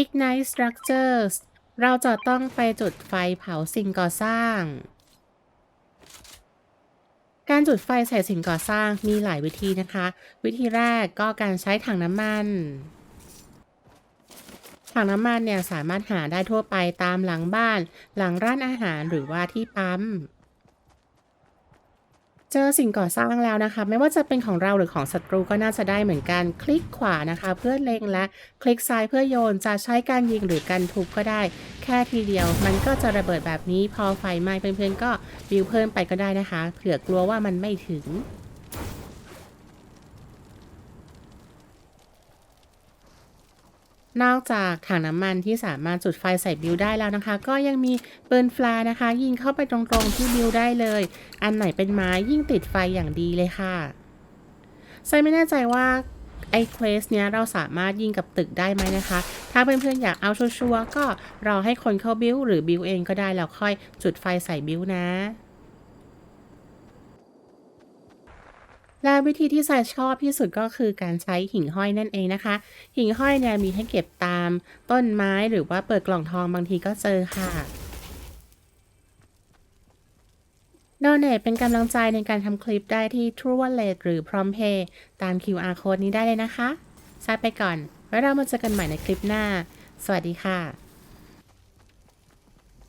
Ignite Structures เราจะต้องไปจุดไฟเผาสิ่งก่อสร้าง การจุดไฟใส่สิ่งก่อสร้างมีหลายวิธีนะคะ วิธีแรกก็การใช้ถังน้ำมัน ถังน้ำมันเนี่ยสามารถหาได้ทั่วไปตามหลังบ้าน หลังร้านอาหารหรือว่าที่ปั๊ม เจอสิ่งก่อสร้างแล้วนะคะ ไม่ว่าจะเป็นของเราหรือของศัตรูก็น่าจะได้เหมือนกัน คลิกขวานะคะ เพื่อเล็งและคลิกซ้ายเพื่อโยนจะใช้การยิงหรือการทุบก็ได้ แค่ทีเดียว มันก็จะระเบิดแบบนี้พอไฟไหม้เพื่อนๆก็บิวเพิ่มไปก็ได้นะคะ เผื่อกลัวว่ามันไม่ถึง นอกจากถังน้ำมันที่สามารถจุดไฟใส่บิวได้แล้วนะคะ ก็ยังมีปืนฟลร์นะคะ ยิงเข้าไปตรงๆที่บิวได้เลย อันไหนเป็นไม้ยิ่งติดไฟอย่างดีเลยค่ะไซไม่แน่ใจว่าไอ้เควสเนี้ยเราสามารถยิงกับตึกได้ไหมนะคะ ถ้าเพื่อนๆอยากเอาชัวร์ๆก็รอให้คนเข้าบิวหรือบิวเองก็ได้แล้วค่อยจุดไฟใส่บิวนะ และวิธีที่สายชอบที่สุดก็คือการใช้หิ่งห้อยนั่นเองนะคะ หิ่งห้อยเนี่ยมีให้เก็บตามต้นไม้หรือว่าเปิดกล่องทองบางทีก็เจอค่ะโดเนทเป็นกำลังใจในการทำคลิปได้ที่ True Wallet หรือ PromptPay ตาม QR code นี้ได้เลยนะคะสายไปก่อนไว้เรามาเจอกันใหม่ในคลิปหน้า สวัสดีค่ะ